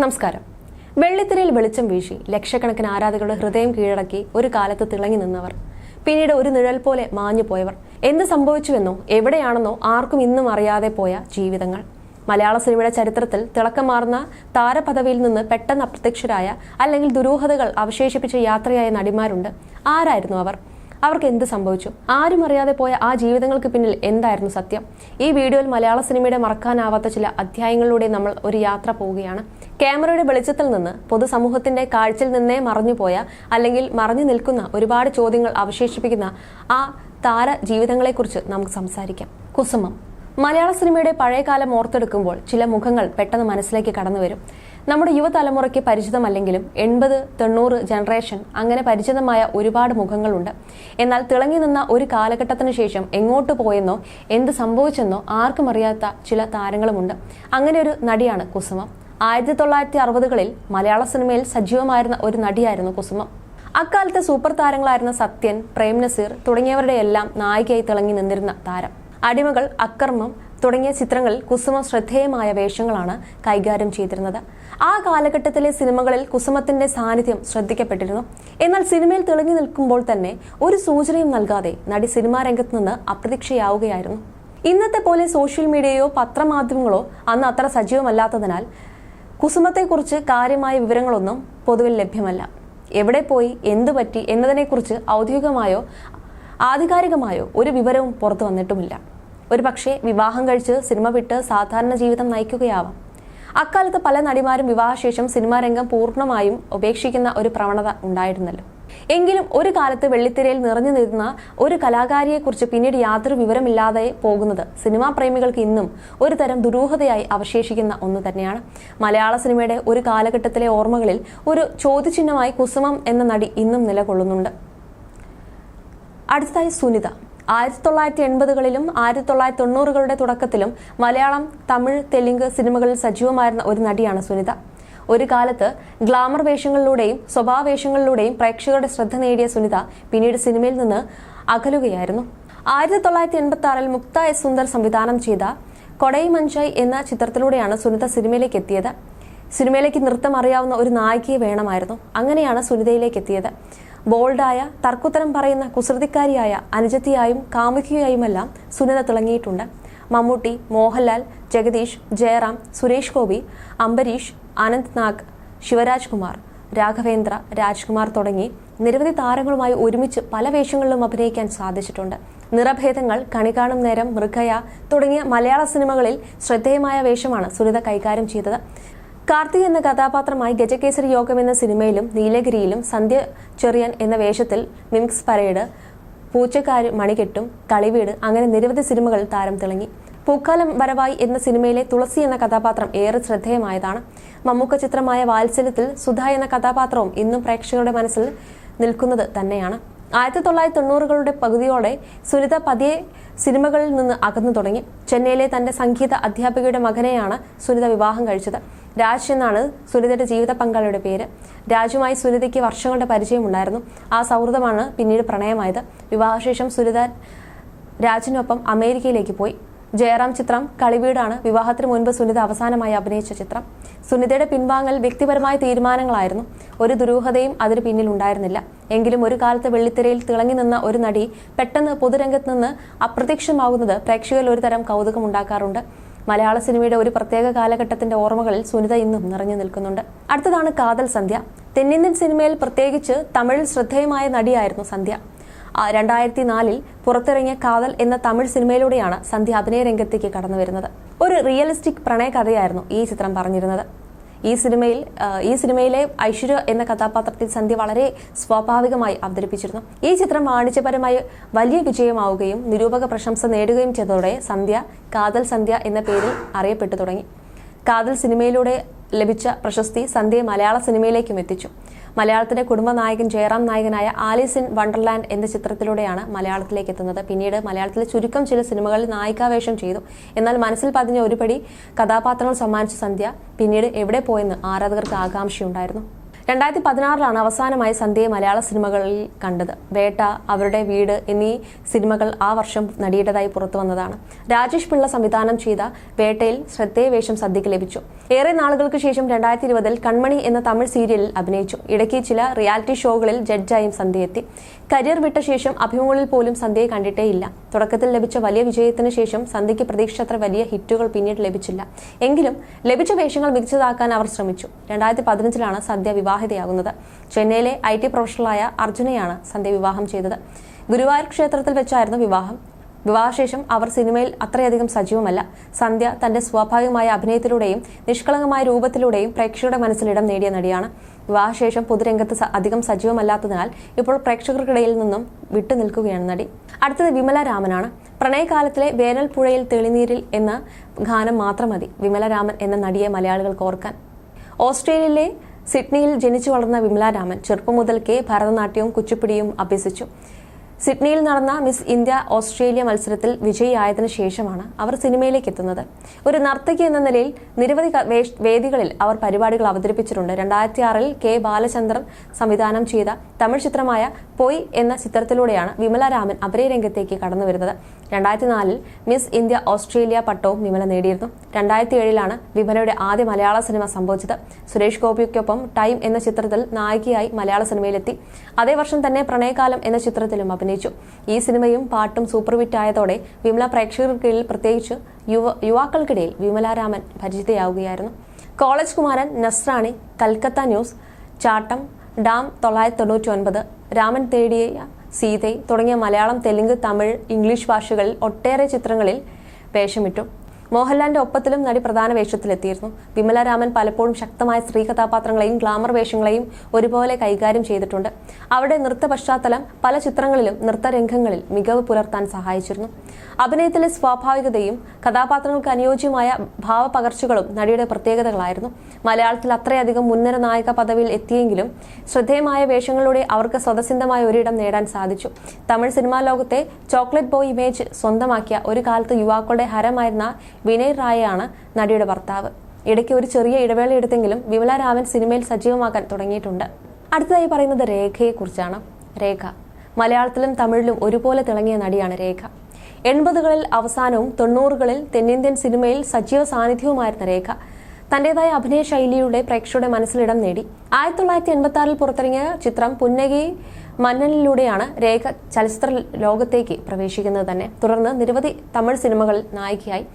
നമസ്കാരം. വെള്ളിത്തിരയിൽ വെളിച്ചം വീശി ലക്ഷക്കണക്കിന് ആരാധകരുടെ ഹൃദയം കീഴടക്കി ഒരു കാലത്ത് തിളങ്ങി നിന്നവർ പിന്നീട് ഒരു നിഴൽ പോലെ മാഞ്ഞു പോയവർ. എന്ത് സംഭവിച്ചുവെന്നോ എവിടെയാണെന്നോ ആർക്കും ഇന്നും അറിയാതെ പോയ ജീവിതങ്ങൾ. മലയാള സിനിമയുടെ ചരിത്രത്തിൽ തിളക്കം തിളക്കമാർന്ന താരപദവിയിൽ നിന്ന് പെട്ടെന്ന് അപ്രത്യക്ഷരായ അല്ലെങ്കിൽ ദുരൂഹതകൾ അവശേഷിപ്പിച്ച യാത്രയായ നടിമാരുണ്ട്. ആരായിരുന്നു അവർ? അവർക്ക് എന്ത് സംഭവിച്ചു? ആരും അറിയാതെ പോയ ആ ജീവിതങ്ങൾക്ക് പിന്നിൽ എന്തായിരുന്നു സത്യം? ഈ വീഡിയോയിൽ മലയാള സിനിമയുടെ മറക്കാനാവാത്ത ചില അധ്യായങ്ങളിലൂടെ നമ്മൾ ഒരു യാത്ര പോവുകയാണ്. ക്യാമറയുടെ വെളിച്ചത്തിൽ നിന്ന് പൊതുസമൂഹത്തിന്റെ കാഴ്ചയിൽ നിന്നേ മറഞ്ഞുപോയ അല്ലെങ്കിൽ മറഞ്ഞു നിൽക്കുന്ന ഒരുപാട് ചോദ്യങ്ങൾ അവശേഷിപ്പിക്കുന്ന ആ താര ജീവിതങ്ങളെക്കുറിച്ച് നമുക്ക് സംസാരിക്കാം. കുസുമം. മലയാള സിനിമയുടെ പഴയകാലം ഓർത്തെടുക്കുമ്പോൾ ചില മുഖങ്ങൾ പെട്ടെന്ന് മനസ്സിലേക്ക് കടന്നു വരും. നമ്മുടെ യുവതലമുറയ്ക്ക് പരിചിതമല്ലെങ്കിലും എൺപത് തൊണ്ണൂറ് ജനറേഷൻ അങ്ങനെ പരിചിതമായ ഒരുപാട് മുഖങ്ങളുണ്ട്. എന്നാൽ തിളങ്ങി നിന്ന ഒരു കാലഘട്ടത്തിന് ശേഷം എങ്ങോട്ട് പോയെന്നോ എന്ത് സംഭവിച്ചെന്നോ ആർക്കും അറിയാത്ത ചില താരങ്ങളുമുണ്ട്. അങ്ങനെ ഒരു നടിയാണ് കുസുമം. ആയിരത്തി തൊള്ളായിരത്തി അറുപതുകളിൽ മലയാള സിനിമയിൽ സജീവമായിരുന്ന ഒരു നടിയായിരുന്നു കുസുമം. അക്കാലത്തെ സൂപ്പർ താരങ്ങളായിരുന്ന സത്യൻ പ്രേം നസീർ തുടങ്ങിയവരുടെ എല്ലാം നായികയായി തിളങ്ങി നിന്നിരുന്ന താരം. അടിമകൾ അക്രമം തുടങ്ങിയ ചിത്രങ്ങളിൽ കുസുമ ശ്രദ്ധേയമായ വേഷങ്ങളാണ് കൈകാര്യം ചെയ്തിരുന്നത്. ആ കാലഘട്ടത്തിലെ സിനിമകളിൽ കുസുമത്തിന്റെ സാന്നിധ്യം ശ്രദ്ധിക്കപ്പെട്ടിരുന്നു. എന്നാൽ സിനിമയിൽ തെളിഞ്ഞു നിൽക്കുമ്പോൾ തന്നെ ഒരു സൂചനയും നൽകാതെ നടി സിനിമാ രംഗത്ത് നിന്ന് അപ്രതീക്ഷയാവുകയായിരുന്നു. ഇന്നത്തെ പോലെ സോഷ്യൽ മീഡിയയോ പത്രമാധ്യമങ്ങളോ അന്ന് അത്ര സജീവമല്ലാത്തതിനാൽ കുസുമത്തെക്കുറിച്ച് കാര്യമായ വിവരങ്ങളൊന്നും പൊതുവിൽ ലഭ്യമല്ല. എവിടെ പോയി എന്തു പറ്റി എന്നതിനെക്കുറിച്ച് ഔദ്യോഗികമായോ ആധികാരികമായോ ഒരു വിവരവും പുറത്തു വന്നിട്ടുമില്ല. ഒരു പക്ഷേ വിവാഹം കഴിച്ച് സിനിമ വിട്ട് സാധാരണ ജീവിതം നയിക്കുകയാവാം. അക്കാലത്ത് പല നടിമാരും വിവാഹശേഷം സിനിമാ രംഗം പൂർണമായും ഉപേക്ഷിക്കുന്ന ഒരു പ്രവണത ഉണ്ടായിരുന്നല്ലോ. എങ്കിലും ഒരു കാലത്ത് വെള്ളിത്തിരയിൽ നിറഞ്ഞു നിന്ന ഒരു കലാകാരിയെക്കുറിച്ച് പിന്നീട് യാതൊരു വിവരമില്ലാതെ പോകുന്നത് സിനിമാ പ്രേമികൾക്ക് ഇന്നും ഒരു തരം ദുരൂഹതയായി അവശേഷിക്കുന്ന ഒന്ന് തന്നെയാണ്. മലയാള സിനിമയുടെ ഒരു കാലഘട്ടത്തിലെ ഓർമ്മകളിൽ ഒരു ചോദ്യചിഹ്നമായി കുസുമം എന്ന നടി ഇന്നും നിലകൊള്ളുന്നുണ്ട്. അടുത്തതായി സുനിത. ആയിരത്തി തൊള്ളായിരത്തി എൺപതുകളിലും ആയിരത്തി തൊള്ളായിരത്തി തൊണ്ണൂറുകളുടെ തുടക്കത്തിലും മലയാളം തമിഴ് തെലുങ്ക് സിനിമകളിൽ സജീവമായിരുന്ന ഒരു നടിയാണ് സുനിത. ഒരു കാലത്ത് ഗ്ലാമർ വേഷങ്ങളിലൂടെയും സ്വഭാവവേഷങ്ങളിലൂടെയും പ്രേക്ഷകരുടെ ശ്രദ്ധ നേടിയ സുനിത പിന്നീട് സിനിമയിൽ നിന്ന് അകലുകയായിരുന്നു. ആയിരത്തി തൊള്ളായിരത്തി എൺപത്തി ആറിൽ മുക്ത എസ് സുന്ദർ സംവിധാനം ചെയ്ത കൊടൈ മഞ്ചായ് എന്ന ചിത്രത്തിലൂടെയാണ് സുനിത സിനിമയിലേക്ക് എത്തിയത്. സിനിമയിലേക്ക് നൃത്തം അറിയാവുന്ന ഒരു നായികയെ വേണമായിരുന്നു. അങ്ങനെയാണ് സുനിതയിലേക്ക് എത്തിയത്. ബോൾഡായ തർക്കുത്തരം പറയുന്ന കുസൃതിക്കാരിയായ അനുജത്തിയായും കാമുകിയായുമെല്ലാം സുനിത തിളങ്ങിയിട്ടുണ്ട്. മമ്മൂട്ടി മോഹൻലാൽ ജഗദീഷ് ജയറാം സുരേഷ് ഗോപി അംബരീഷ് അനന്ത് നാഗ് ശിവരാജ് കുമാർ രാഘവേന്ദ്ര രാജ്കുമാർ തുടങ്ങി നിരവധി താരങ്ങളുമായി ഒരുമിച്ച് പല വേഷങ്ങളിലും അഭിനയിക്കാൻ സാധിച്ചിട്ടുണ്ട്. നിറഭേദങ്ങൾ കണികാണും നേരം മൃഗയ തുടങ്ങിയ മലയാള സിനിമകളിൽ ശ്രദ്ധേയമായ വേഷമാണ് സുനിത കൈകാര്യം ചെയ്തത്. കാർത്തിക് എന്ന കഥാപാത്രമായി ഗജകേസരി യോഗം എന്ന സിനിമയിലും നീലഗിരിയിലും സന്ധ്യ ചെറിയൻ എന്ന വേഷത്തിൽ മിംസ് പരേഡ് പൂച്ചക്കാർ മണികെട്ടും കളിവീട് അങ്ങനെ നിരവധി സിനിമകൾ താരം തിളങ്ങി. പൂക്കാലം വരവായി എന്ന സിനിമയിലെ തുളസി എന്ന കഥാപാത്രം ഏറെ ശ്രദ്ധേയമായതാണ്. മമ്മൂക്ക ചിത്രമായ വാത്സല്യത്തിൽ സുധ എന്ന കഥാപാത്രവും ഇന്നും പ്രേക്ഷകരുടെ മനസ്സിൽ നിൽക്കുന്നത് തന്നെയാണ്. ആയിരത്തി തൊള്ളായിരത്തി തൊണ്ണൂറുകളുടെ പകുതിയോടെ സുനിത പതിയെ സിനിമകളിൽ നിന്ന് അകന്നു തുടങ്ങി. ചെന്നൈയിലെ തന്റെ സംഗീത അധ്യാപികയുടെ മകനെയാണ് സുനിത വിവാഹം കഴിച്ചത്. രാജ് എന്നാണ് സുനിതയുടെ ജീവിത പങ്കാളിയുടെ പേര്. രാജുമായി സുനിതയ്ക്ക് വർഷങ്ങളുടെ പരിചയമുണ്ടായിരുന്നു ആ സൗഹൃദമാണ് പിന്നീട് പ്രണയമായത്. വിവാഹശേഷം സുനിത രാജിനൊപ്പം അമേരിക്കയിലേക്ക് പോയി. ജയറാം ചിത്രം കളിവീടാണ്. വിവാഹത്തിന് മുൻപ് സുനിത അവസാനമായി അഭിനയിച്ച ചിത്രം. സുനിതയുടെ പിൻവാങ്ങൽ വ്യക്തിപരമായ തീരുമാനങ്ങളായിരുന്നു. ഒരു ദുരൂഹതയും അതിന് പിന്നിൽ ഉണ്ടായിരുന്നില്ല. എങ്കിലും ഒരു കാലത്ത് വെള്ളിത്തിരയിൽ തിളങ്ങി നിന്ന ഒരു നടി പെട്ടെന്ന് പൊതുരംഗത്ത് നിന്ന് അപ്രത്യക്ഷമാകുന്നത് പ്രേക്ഷകരിൽ ഒരുതരം കൗതുകം ഉണ്ടാക്കാറുണ്ട് മലയാള സിനിമയുടെ ഒരു പ്രത്യേക കാലഘട്ടത്തിന്റെ ഓർമ്മകളിൽ സുനിത ഇന്നും നിറഞ്ഞു നിൽക്കുന്നുണ്ട്. അടുത്തതാണ് കാതൽ സന്ധ്യ. തെന്നിന്ത്യൻ സിനിമയിൽ പ്രത്യേകിച്ച് തമിഴിൽ ശ്രദ്ധേയമായ നടിയായിരുന്നു സന്ധ്യ. രണ്ടായിരത്തി നാലിൽ പുറത്തിറങ്ങിയ കാതൽ എന്ന തമിഴ് സിനിമയിലൂടെയാണ് സന്ധ്യ അഭിനയ രംഗത്തേക്ക് കടന്നു വരുന്നത് ഒരു റിയലിസ്റ്റിക് പ്രണയ കഥയായിരുന്നു ഈ ചിത്രം പറഞ്ഞിരുന്നത്. ഈ സിനിമയിൽ ഈ സിനിമയിലെ ഐശ്വര്യ എന്ന കഥാപാത്രത്തിൽ സന്ധ്യ വളരെ സ്വാഭാവികമായി അവതരിപ്പിച്ചിരുന്നു. ഈ ചിത്രം വാണിജ്യപരമായി വലിയ വിജയമാവുകയും നിരൂപക പ്രശംസ നേടുകയും ചെയ്തതോടെ സന്ധ്യ കാതൽ സന്ധ്യ എന്ന പേരിൽ അറിയപ്പെട്ടു തുടങ്ങി. കാതൽ സിനിമയിലൂടെ ലഭിച്ച പ്രശസ്തി സന്ധ്യയെ മലയാള സിനിമയിലേക്കും എത്തിച്ചു. മലയാളത്തിന്റെ കുടുംബ നായകൻ ജയറാം നായകനായ ആലീസ് ഇൻ വണ്ടർലാൻഡ് എന്ന ചിത്രത്തിലൂടെയാണ് മലയാളത്തിലേക്ക് എത്തുന്നത്. പിന്നീട് മലയാളത്തിലെ ചുരുക്കം ചില സിനിമകളിൽ നായികാവേഷം ചെയ്തു. എന്നാൽ മനസ്സിൽ പതിഞ്ഞ ഒരുപടി കഥാപാത്രങ്ങൾ സമ്മാനിച്ച സന്ധ്യ പിന്നീട് എവിടെ പോയെന്ന് ആരാധകർക്ക് ആകാംക്ഷയുണ്ടായിരുന്നു. രണ്ടായിരത്തി പതിനാറിലാണ് അവസാനമായി സന്ധ്യയെ മലയാള സിനിമകളിൽ കണ്ടത്. വേട്ട അവരുടെ വീട് എന്നീ സിനിമകൾ ആ വർഷം നടിയുടേതായി പുറത്തു വന്നതാണ്. രാജേഷ് പിള്ള സംവിധാനം ചെയ്ത വേട്ടയിൽ ശ്രദ്ധേയ വേഷം സദ്യക്ക് ലഭിച്ചു. ഏറെ നാളുകൾക്ക് ശേഷം രണ്ടായിരത്തി ഇരുപതിൽ കൺമണി എന്ന തമിഴ് സീരിയലിൽ അഭിനയിച്ചു. ഇടയ്ക്ക് ചില റിയാലിറ്റി ഷോകളിൽ ജഡ്ജായും സന്ധ്യ എത്തി. കരിയർ വിട്ട ശേഷം അഭിമുഖങ്ങളിൽ പോലും സന്ധ്യയെ കണ്ടിട്ടേയില്ല തുടക്കത്തിൽ ലഭിച്ച വലിയ വിജയത്തിന് ശേഷം സന്ധ്യയ്ക്ക് പ്രതീക്ഷിച്ചത്ര വലിയ ഹിറ്റുകൾ പിന്നീട് ലഭിച്ചില്ല. എങ്കിലും ലഭിച്ച വേഷങ്ങൾ മികച്ചതാക്കാൻ അവർ ശ്രമിച്ചു. രണ്ടായിരത്തി പതിനഞ്ചിലാണ് സന്ധ്യ വിവാഹിതയാകുന്നത് ചെന്നൈയിലെ ഐ ടി പ്രൊഫഷണലായ അർജുനയാണ് സന്ധ്യ വിവാഹം ചെയ്തത്. ഗുരുവായൂർ ക്ഷേത്രത്തിൽ വെച്ചായിരുന്നു വിവാഹം. വിവാഹശേഷം അവർ സിനിമയിൽ അത്രയധികം സജീവമല്ല. സന്ധ്യ തന്റെ സ്വാഭാവികമായ അഭിനയത്തിലൂടെയും നിഷ്കളങ്കമായ രൂപത്തിലൂടെയും പ്രേക്ഷകരുടെ മനസ്സിലിടം നേടിയ നടിയാണ്. വിവാഹശേഷം പൊതുരംഗത്ത് അധികം സജീവമല്ലാത്തതിനാൽ ഇപ്പോൾ പ്രേക്ഷകർക്കിടയിൽ നിന്നും വിട്ടുനിൽക്കുകയാണ് നടി. അടുത്തത് വിമല രാമനാണ്. പ്രണയകാലത്തിലെ വേനൽപ്പുഴയിൽ തെളിനീരിൽ എന്ന ഗാനം മാത്രം മതി വിമല രാമൻ എന്ന നടിയെ മലയാളികൾക്ക് ഓർക്കാൻ. ഓസ്ട്രേലിയയിലെ സിഡ്നിയിൽ ജനിച്ചു വളർന്ന വിമല രാമൻ ചെറുപ്പം മുതൽക്കേ ഭരതനാട്യവും കുച്ചിപ്പിടിയും അഭ്യസിച്ചു. സിഡ്നിയിൽ നടന്ന മിസ് ഇന്ത്യ ഓസ്ട്രേലിയ മത്സരത്തിൽ വിജയിയായതിനു ശേഷമാണ് അവർ സിനിമയിലേക്ക് എത്തുന്നത്. ഒരു നർത്തകി എന്ന നിലയിൽ നിരവധി വേദികളിൽ അവർ പരിപാടികൾ അവതരിപ്പിച്ചിട്ടുണ്ട്. രണ്ടായിരത്തി ആറിൽ കെ ബാലചന്ദ്രൻ സംവിധാനം ചെയ്ത തമിഴ് ചിത്രമായ പൊയ് എന്ന ചിത്രത്തിലൂടെയാണ് വിമല രാമൻ അഭിനയ രംഗത്തേക്ക് കടന്നു വരുന്നത് രണ്ടായിരത്തി നാലിൽ മിസ് ഇന്ത്യ ഓസ്ട്രേലിയ പട്ടവും വിമല നേടിയിരുന്നു. രണ്ടായിരത്തി ഏഴിലാണ് വിമലയുടെ ആദ്യ മലയാള സിനിമ സംഭവിച്ചത്. സുരേഷ് ഗോപിക്കൊപ്പം ടൈം എന്ന ചിത്രത്തിൽ നായികയായി മലയാള സിനിമയിലെത്തി. അതേ വർഷം തന്നെ പ്രണയകാലം എന്ന ചിത്രത്തിലും അഭിനയിച്ചു. ഈ സിനിമയും പാട്ടും സൂപ്പർ ഹിറ്റ് ആയതോടെ വിമല പ്രേക്ഷകർക്കിടയിൽ പ്രത്യേകിച്ച് യുവ യുവാക്കൾക്കിടയിൽ വിമലാരാമൻ പരിചിതയാവുകയായിരുന്നു. കോളേജ് കുമാരൻ നസ്രാണി കൽക്കത്ത ന്യൂസ് ചാട്ടം ഡാം തൊള്ളായിരത്തി തൊണ്ണൂറ്റി ഒൻപത് രാമൻ തേടിയ സീതൈ തുടങ്ങിയ മലയാളം തെലുങ്ക് തമിഴ് ഇംഗ്ലീഷ് ഭാഷകളിൽ ഒട്ടേറെ ചിത്രങ്ങളിൽ വേഷമിട്ടു. മോഹൻലാലിന്റെ ഒപ്പത്തിലും നടി പ്രധാന വേഷത്തിലെത്തിയിരുന്നു. വിമല രാമൻ പലപ്പോഴും ശക്തമായ സ്ത്രീ കഥാപാത്രങ്ങളെയും ഗ്ലാമർ വേഷങ്ങളെയും ഒരുപോലെ കൈകാര്യം ചെയ്തിട്ടുണ്ട്. അവിടെ നൃത്ത പശ്ചാത്തലം പല ചിത്രങ്ങളിലും നൃത്തരംഗങ്ങളിൽ മികവ് പുലർത്താൻ സഹായിച്ചിരുന്നു. അഭിനയത്തിലെ സ്വാഭാവികതയും കഥാപാത്രങ്ങൾക്ക് അനുയോജ്യമായ ഭാവപകർച്ചകളും നടിയുടെ പ്രത്യേകതകളായിരുന്നു. മലയാളത്തിൽ അത്രയധികം മുൻനിര നായക പദവിയിൽ എത്തിയെങ്കിലും ശ്രദ്ധേയമായ വേഷങ്ങളിലൂടെ അവർക്ക് സ്വതസിദ്ധമായ ഒരിടം നേടാൻ സാധിച്ചു. തമിഴ് സിനിമാ ലോകത്തെ ചോക്ലേറ്റ് ബോയ് ഇമേജ് സ്വന്തമാക്കിയ ഒരു കാലത്ത് യുവാക്കളുടെ ഹരമായിരുന്ന വിനയ് റായയാണ് നടിയുടെ ഭർത്താവ്. ഇടയ്ക്ക് ഒരു ചെറിയ ഇടവേള എടുത്തെങ്കിലും വിമല രാമൻ സിനിമയിൽ സജീവമാക്കാൻ തുടങ്ങിയിട്ടുണ്ട്. അടുത്തതായി പറയുന്നത് രേഖയെക്കുറിച്ചാണ് രേഖ. മലയാളത്തിലും തമിഴിലും ഒരുപോലെ തിളങ്ങിയ നടിയാണ് രേഖ. എൺപതുകളിൽ അവസാനവും തൊണ്ണൂറുകളിൽ തെന്നിന്ത്യൻ സിനിമയിൽ സജീവ സാന്നിധ്യവുമായിരുന്ന രേഖ തന്റേതായ അഭിനയ ശൈലിയുടെ പ്രേക്ഷയുടെ മനസ്സിലിടം നേടി. ആയിരത്തി തൊള്ളായിരത്തി എൺപത്തി ആറിൽ പുറത്തിറങ്ങിയ ചിത്രം പുന്നകി മന്നനിലൂടെയാണ് രേഖ ചലച്ചിത്ര ലോകത്തേക്ക് പ്രവേശിക്കുന്നത് തന്നെ. തുടർന്ന് നിരവധി തമിഴ് സിനിമകളിൽ നായികയായി.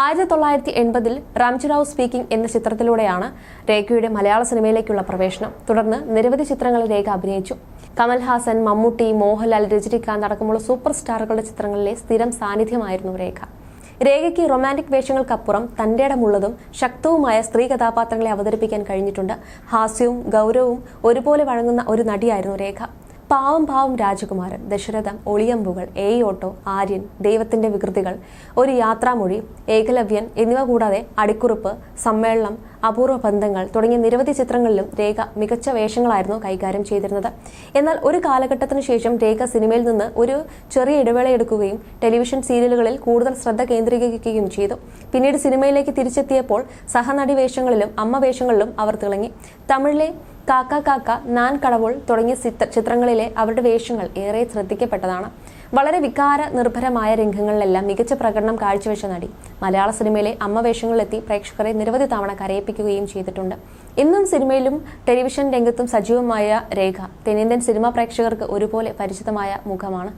ആയിരത്തി തൊള്ളായിരത്തി എൺപതിൽ റാംജിറാവ് സ്പീക്കിംഗ് എന്ന ചിത്രത്തിലൂടെയാണ് രേഖയുടെ മലയാള സിനിമയിലേക്കുള്ള പ്രവേശനം. തുടർന്ന് നിരവധി ചിത്രങ്ങളിൽ രേഖ അഭിനയിച്ചു. കമൽഹാസൻ മമ്മൂട്ടി മോഹൻലാൽ രജനികാന്ത് അടക്കമുള്ള സൂപ്പർ സ്റ്റാറുകളുടെ ചിത്രങ്ങളിലെ സ്ഥിരം സാന്നിധ്യമായിരുന്നു രേഖ. രേഖയ്ക്ക് റൊമാന്റിക് വേഷങ്ങൾക്കപ്പുറം തന്റെ ഇടമുള്ളതും ശക്തവുമായ സ്ത്രീ കഥാപാത്രങ്ങളെ അവതരിപ്പിക്കാൻ കഴിഞ്ഞിട്ടുണ്ട്. ഹാസ്യവും ഗൗരവവും ഒരുപോലെ വഴങ്ങുന്ന ഒരു നടിയായിരുന്നു രേഖ. പാവം പാവം രാജകുമാരൻ ദശരഥം ഒളിയമ്പുകൾ ഏയോട്ടോ ആര്യൻ ദൈവത്തിന്റെ വികൃതികൾ ഒരു യാത്രാമൊഴി ഏകലവ്യൻ എന്നിവ കൂടാതെ അടിക്കുറിപ്പ് സമ്മേളനം അപൂർവ ബന്ധങ്ങൾ തുടങ്ങിയ നിരവധി ചിത്രങ്ങളിലും രേഖ മികച്ച വേഷങ്ങളായിരുന്നു കൈകാര്യം ചെയ്തിരുന്നത്. എന്നാൽ ഒരു കാലഘട്ടത്തിന് ശേഷം രേഖ സിനിമയിൽ നിന്ന് ഒരു ചെറിയ ഇടവേള എടുക്കുകയും ടെലിവിഷൻ സീരിയലുകളിൽ കൂടുതൽ ശ്രദ്ധ കേന്ദ്രീകരിക്കുകയും ചെയ്തു. പിന്നീട് സിനിമയിലേക്ക് തിരിച്ചെത്തിയപ്പോൾ സഹനടി വേഷങ്ങളിലും അമ്മ വേഷങ്ങളിലും അവർ തിളങ്ങി. തമിഴിലെ കാക്ക കാക്ക നാൻ കടവോൾ തുടങ്ങിയ ചിത്ര- ചിത്രങ്ങളിലെ അവരുടെ വേഷങ്ങൾ ഏറെ ശ്രദ്ധിക്കപ്പെട്ടതാണ്. വളരെ വികാര നിർഭരമായ രംഗങ്ങളിലെല്ലാം മികച്ച പ്രകടനം കാഴ്ചവെച്ച നടി. മലയാള സിനിമയിലെ അമ്മ വേഷങ്ങളിലെത്തി പ്രേക്ഷകരെ നിരവധി തവണ കരയിപ്പിക്കുകയും ചെയ്തിട്ടുണ്ട്. ഇന്നും സിനിമയിലും ടെലിവിഷൻ രംഗത്തും സജീവമായ രേഖ. തെന്നിന്ത്യൻ സിനിമാ പ്രേക്ഷകർക്ക് ഒരുപോലെ പരിചിതമായ മുഖമാണ്.